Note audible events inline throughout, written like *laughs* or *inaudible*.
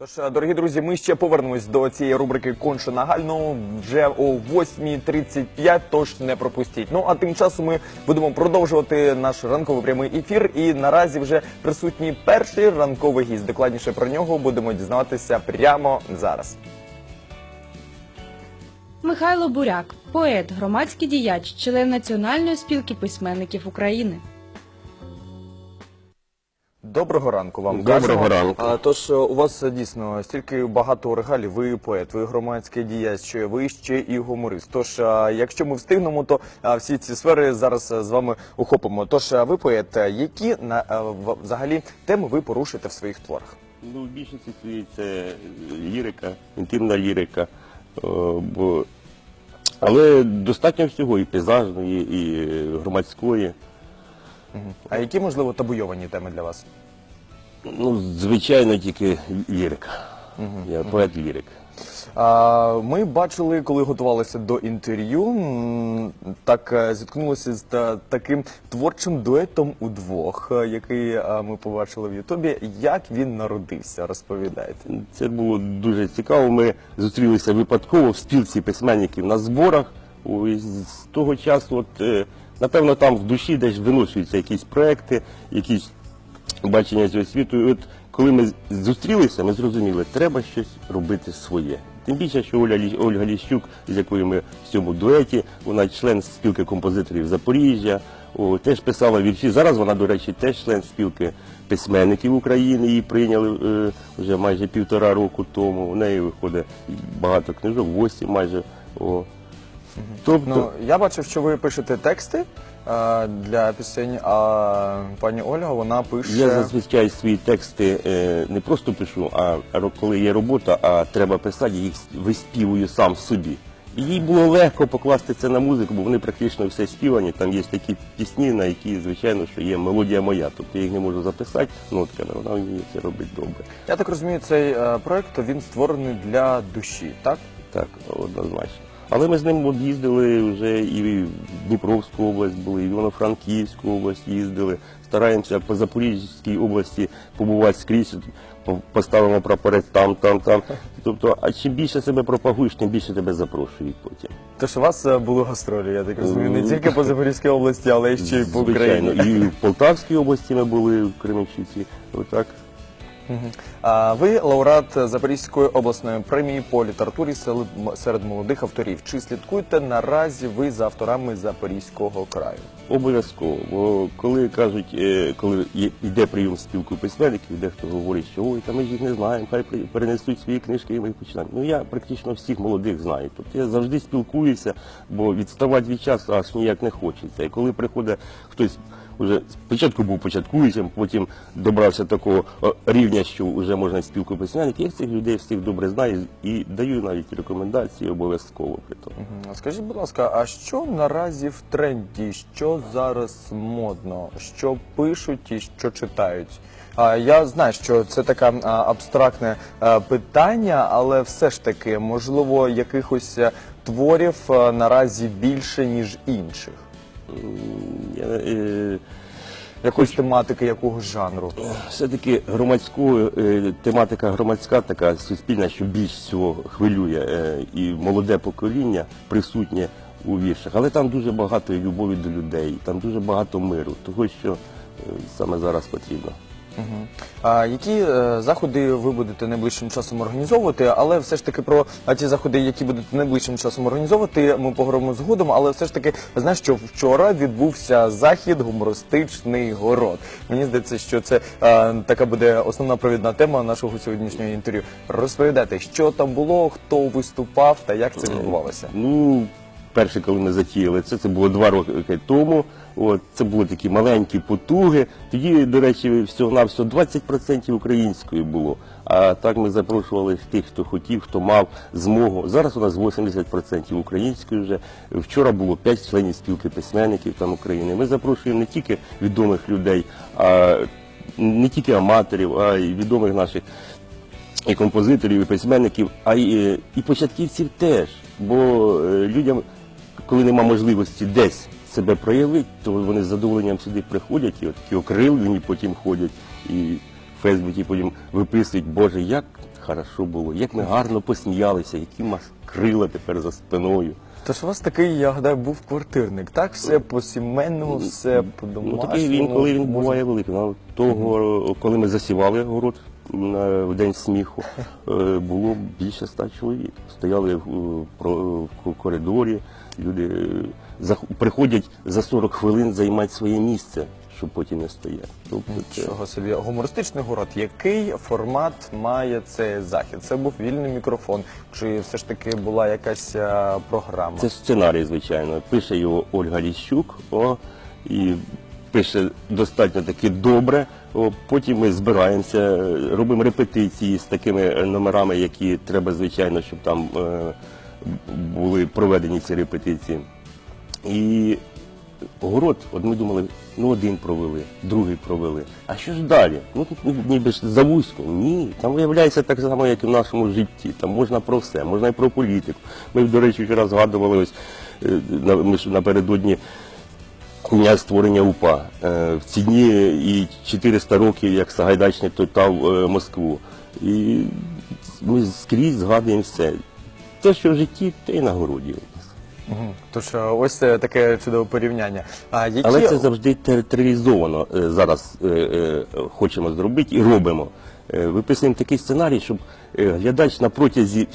Тож, е, дорогі друзі, ми ще повернемось до цієї рубрики Конше нагально вже о 8.35, тож не пропустіть. Ну а тим часом ми будемо продовжувати наш ранковий прямий ефір. І наразі вже присутній перший ранковий гість. Докладніше про нього будемо дізнаватися прямо зараз. Михайло Буряк, поет, громадський діяч, член Національної спілки письменників України. Доброго ранку вам Доброго кажемо. ранку. А, тож е, у вас е, дійсно стільки багато регалів. Ви поет, ви громадський діяч, ви ще і гуморист. Тож, е, якщо ми встигнемо, то е, всі ці сфери зараз е, з вами охопимо. Тож, е, ви поет, е, які на е, взагалі теми ви порушите в своїх творах? Ну, в більшості своїй це лірика, інтимна лірика. О, бо... Але достатньо всього і пейзажної, і громадської. А які можливо табуйовані теми для вас? Ну, звичайно, тільки лірика. Я поет лірик. А, Ми бачили, коли готувалися до інтерв'ю, м, так е, зіткнулися з та- таким творчим дуетом удвох, е, який е, ми побачили в Ютубі. Як він народився? Розповідайте. Це було дуже цікаво. Ми зустрілися випадково в спілці письменників на зборах. Ось з того часу, от, е, напевно, там в душі десь виношуються якісь проекти, якісь бачення цього світу. І от коли ми зустрілися, ми зрозуміли, треба щось робити своє. Тим більше, що Оля, Ольга Ліщук, з якою ми в цьому дуеті, вона член спілки композиторів Запоріжжя, о, теж писала вірші. Зараз вона, до речі, теж член спілки письменників України. Її прийняли е, вже майже півтора року тому. У неї виходить багато книжок, восім майже. О. Тобто, Ну я бачив, що ви пишете тексти е, для пісень, а пані Ольга вона пише. Я зазвичай свої тексти е, не просто пишу, а ро- коли є робота, а треба писати, їх виспівую сам собі. І їй було легко покласти це на музику, бо вони практично все співані. Там є такі пісні, на які, звичайно, що є мелодія моя. Тобто я їх не можу записати, нотка, але вона вміє це робить добре. Я так розумію, цей е, проект він створений для душі, так? Так, однозначно. Але ми з ним їздили вже і в Дніпровську область були, і в Івано-Франківську область їздили. Стараємося по Запорізькій області побувати скрізь, поставимо прапорець там, там, там. Тобто, а чим більше себе пропагуєш, тим більше тебе запрошують потім. Тож у вас е, були гастролі, я так розумію, не тільки по Запорізькій області, але й ще й по Звичайно, і в Полтавській області ми були, в Кременчуці. Отак. А ви лауреат Запорізької обласної премії по літературі серед- молодих авторів. Чи слідкуєте наразі ви за авторами Запорізького краю? Обов'язково, бо коли кажуть, е, коли йде прийом спілку письменників, дехто говорить, що ой, та ми їх не знаємо, хай перенесуть свої книжки, і ми їх починаємо. Ну я практично всіх молодих знаю. Тобто я завжди спілкуюся, бо відставати від часу аж ніяк не хочеться. І коли приходить хтось. Уже спочатку був початкуючим, потім добрався такого рівня, що вже можна спілку письменників. Я цих людей всіх добре знаю і даю навіть рекомендації обов'язково при тому. Скажіть, будь ласка, а що наразі в тренді? Що зараз модно? Що пишуть і що читають? Я знаю, що це таке абстрактне питання, але все ж таки, можливо, якихось е, творів наразі більше, ніж інших. Я, е, Якоїсь тематики, якогось жанру. все-таки громадську е, тематика громадська така суспільна, що більш всього хвилює е, і молоде покоління присутнє у віршах. Але там дуже багато любові до людей, там дуже багато миру, того, що е, саме зараз потрібно. А які е, заходи ви будете найближчим часом організовувати? Але все ж таки про а, ті заходи, які будете найближчим часом організовувати, ми поговоримо згодом. Але все ж таки, знаєш, що вчора відбувся захід гумористичний город. Мені здається, що це е, така буде основна провідна тема нашого сьогоднішнього інтерв'ю. Розповідайте, що там було, хто виступав та як це відбувалося. Ну, перше, коли ми затіяли це, це було два роки тому. От, це були такі маленькі потуги. Тоді, до речі, всього-навсього 20% української було. А так ми запрошували тих, хто хотів, хто мав змогу. Зараз у нас 80% української вже. Вчора було 5 членів спілки письменників там України. Ми запрошуємо не тільки відомих людей, а не тільки аматорів, а й відомих наших і композиторів, і письменників, а й е, і початківців теж. Бо е, людям, коли нема можливості десь себе проявити, то вони з задоволенням сюди приходять і от такі окрилені потім ходять і в Фейсбуці потім виписують, Боже, як хорошо було, як ми гарно посміялися, які в нас крила тепер за спиною. Тож у вас такий, я гадаю, був квартирник, так? Все по сімейному, все по Ну такий він, коли він буває великий. Ну, того, коли ми засівали город в день сміху, *laughs* е, було більше ста чоловік. Стояли в, е, в коридорі, люди е, приходять за 40 хвилин займати своє місце, щоб потім не стояти. Тобто це Чого собі гумористичний город. Який формат має цей захід? Це був вільний мікрофон, чи все ж таки була якась е, програма? Це сценарій, звичайно. Пише його Ольга Ліщук, о, і пише достатньо таки добре. О, потім ми збираємося, робимо репетиції з такими номерами, які треба, звичайно, щоб там е, були проведені ці репетиції. І город, от ми думали, ну один провели, другий провели. А що ж далі? Ну тут ніби ж за вузьком. Ні, там виявляється так само, як і в нашому житті. Там можна про все, можна і про політику. Ми, до речі, вчора згадували ось е, ми ж напередодні дня створення УПА. Е, В ці дні і 400 років, як Сагайдачний топтав е, Москву. І ми скрізь згадуємо все. Те, що в житті, те й на городі. Мгм. Тож е, ось е, таке чудове порівняння. А які Але це завжди територіалізовано е, зараз е, е, хочемо зробити і робимо. Е, Виписуємо такий сценарій, щоб е, глядач на протязі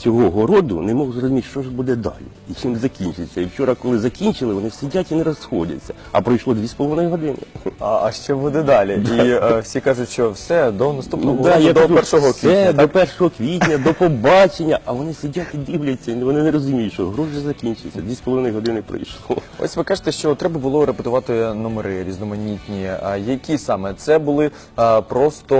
всього городу не мог зрозуміти, що ж буде далі і чим закінчиться. І вчора, коли закінчили, вони сидять і не розходяться. А пройшло 2,5 години. а, а що буде далі? І е, всі кажуть, що все до наступного Ну, да, року, я до кажу, 1 все, квітня. до так? 1 квітня, до побачення, а вони сидять і дивляться, і вони не розуміють, що гроші закінчиться. 2,5 години пройшло. Ось ви кажете, що треба було репетувати номери різноманітні. А які саме це були а, просто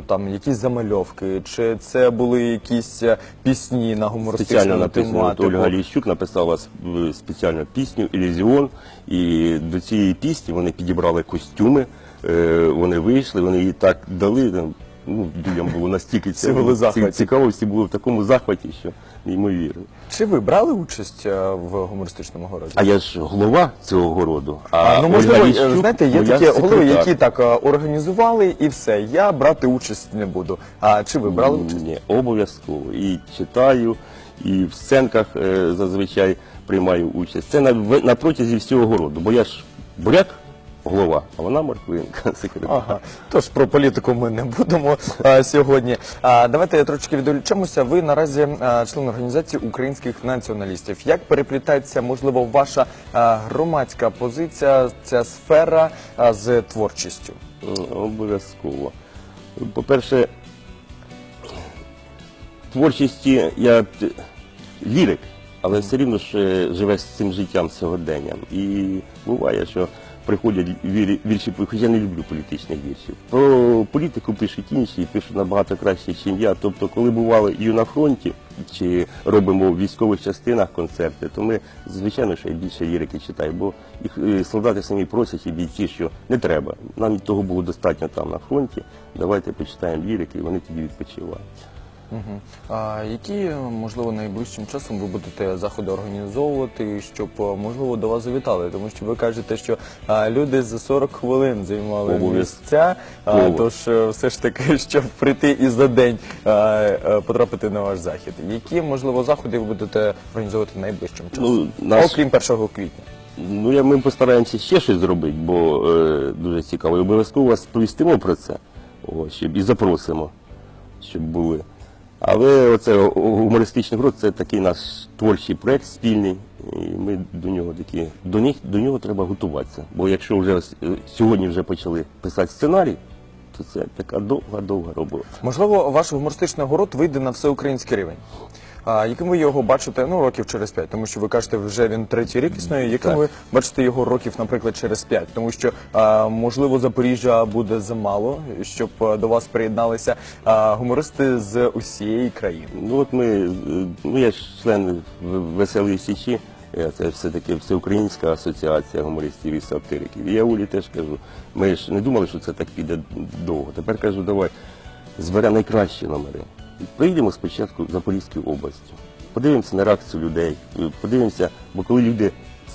е, там якісь замальовки, чи це були якісь е, пісні на гумористичну Спеціально написано, от тематику? Ольга Ліщук написала спеціальну пісню Ілюзіон. І до цієї пісні вони підібрали костюми, е, вони вийшли, вони її так дали. там, Ну, людям було настільки Всі були в захваті. цікаво, всі були в такому захваті, що неймовірно. Чи ви брали участь е, в гумористичному городі? А я ж голова цього городу. А, А, ну Ольга можливо, Ліщук е, знаєте, є моя такі голови, секретар. які так е, організували і все. Я брати участь не буду. А чи ви брали участь? Ні, обов'язково. І читаю, і в сценках е, зазвичай приймаю участь. Це на, в- на протязі всього городу. Бо я ж буряк, голова, а вона морквинка, *laughs* секретар. Ага, тож про політику ми не будемо а, сьогодні. А, давайте трошки відволічемося. Ви наразі а, член організації українських націоналістів. Як переплітається, можливо, ваша а, громадська позиція, ця сфера а, з творчістю? Обов'язково. По-перше, творчості я лірик, але все рівно ж е, живеш з цим життям сьогоденням. І буває, що приходять вірші, хоча я не люблю політичних віршів. Про політику пишуть інші, пишуть набагато краще, ніж я. Тобто, коли бували і на фронті, чи робимо в військових частинах концерти, то ми, звичайно, я більше лірики читаю, бо їх е, солдати самі просять і бійці, що не треба. Нам того було достатньо там на фронті. Давайте почитаємо лірики, і вони тоді відпочивають. Угу. А які, можливо, найближчим часом ви будете заходи організовувати, щоб е, можливо до вас завітали? Тому що ви кажете, що а, люди за 40 хвилин займали Обов'язково. місця. А, тож е, все ж таки, *laughs* щоб прийти і за день а, е, потрапити на ваш захід. Які можливо заходи ви будете організовувати найближчим часом? Ну, наш- Окрім 1 квітня. Ну, я, ми постараємося ще щось зробити, бо е, дуже цікаво. І обов'язково вас сповістимо про це о, щоб, і запросимо, щоб були. Але оце гумористичний грот це такий наш творчий проект спільний, і ми до нього такі, до, них, до нього треба готуватися. Бо якщо вже е, сьогодні вже почали писати сценарій, то це така довга-довга робота. Можливо, ваш гумористичний город вийде на всеукраїнський рівень. А яким ви його бачите ну років через п'ять, тому що ви кажете, вже він третій рік існує. Яким Так. ви бачите його років, наприклад, через п'ять? Тому що а, можливо Запоріжжя буде замало, щоб до вас приєдналися а, гумористи з усієї країни. Ну от ми, е, ну я ж член Веселої Січі, е, це все-таки Всеукраїнська асоціація гумористів і сатириків. І я Улі теж кажу, ми ж не думали, що це так піде довго. Тепер кажу, давай зберемо найкращі номери. І Прийдемо спочатку в Запорізьку область. Подивимося на реакцію людей, подивимося, бо коли люди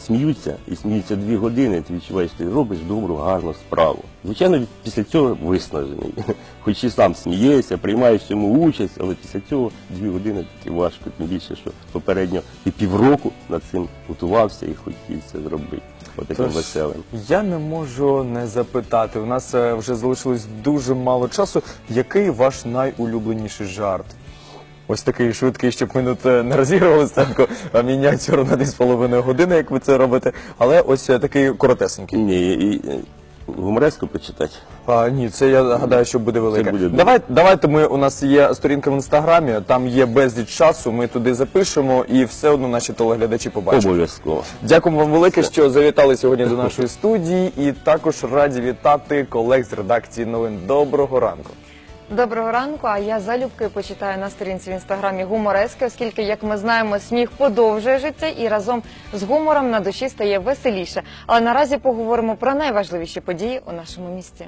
сміються і сміються дві години, ти відчуваєш, ти робиш добру, гарну справу. Звичайно, після цього виснажений. *laughs* Хоч і сам смієшся, приймаєш цьому участь, але після цього дві години таки важко, тим більше, що попередньо ти півроку над цим готувався і хотів це зробити. Отаким Тож, веселим. Я не можу не запитати. У нас е, вже залишилось дуже мало часу. Який ваш найулюбленіший жарт? Ось такий швидкий, щоб ми тут е, не розігрували станку, а мініатюру на 2,5 години, як ви це робите. Але ось е, такий коротесенький. Ні, і, гумореску почитати. А, ні, це я гадаю, що буде велике. буде. Давай, давайте ми у нас є сторінка в інстаграмі, там є безліч часу. Ми туди запишемо і все одно наші телеглядачі побачать. Обов'язково. Дякуємо вам велике, що завітали сьогодні до нашої студії, і також раді вітати колег з редакції новин. Доброго ранку. Доброго ранку. А я залюбки почитаю на сторінці в інстаграмі гуморески, оскільки, як ми знаємо, сміх подовжує життя і разом з гумором на душі стає веселіше. Але наразі поговоримо про найважливіші події у нашому місті.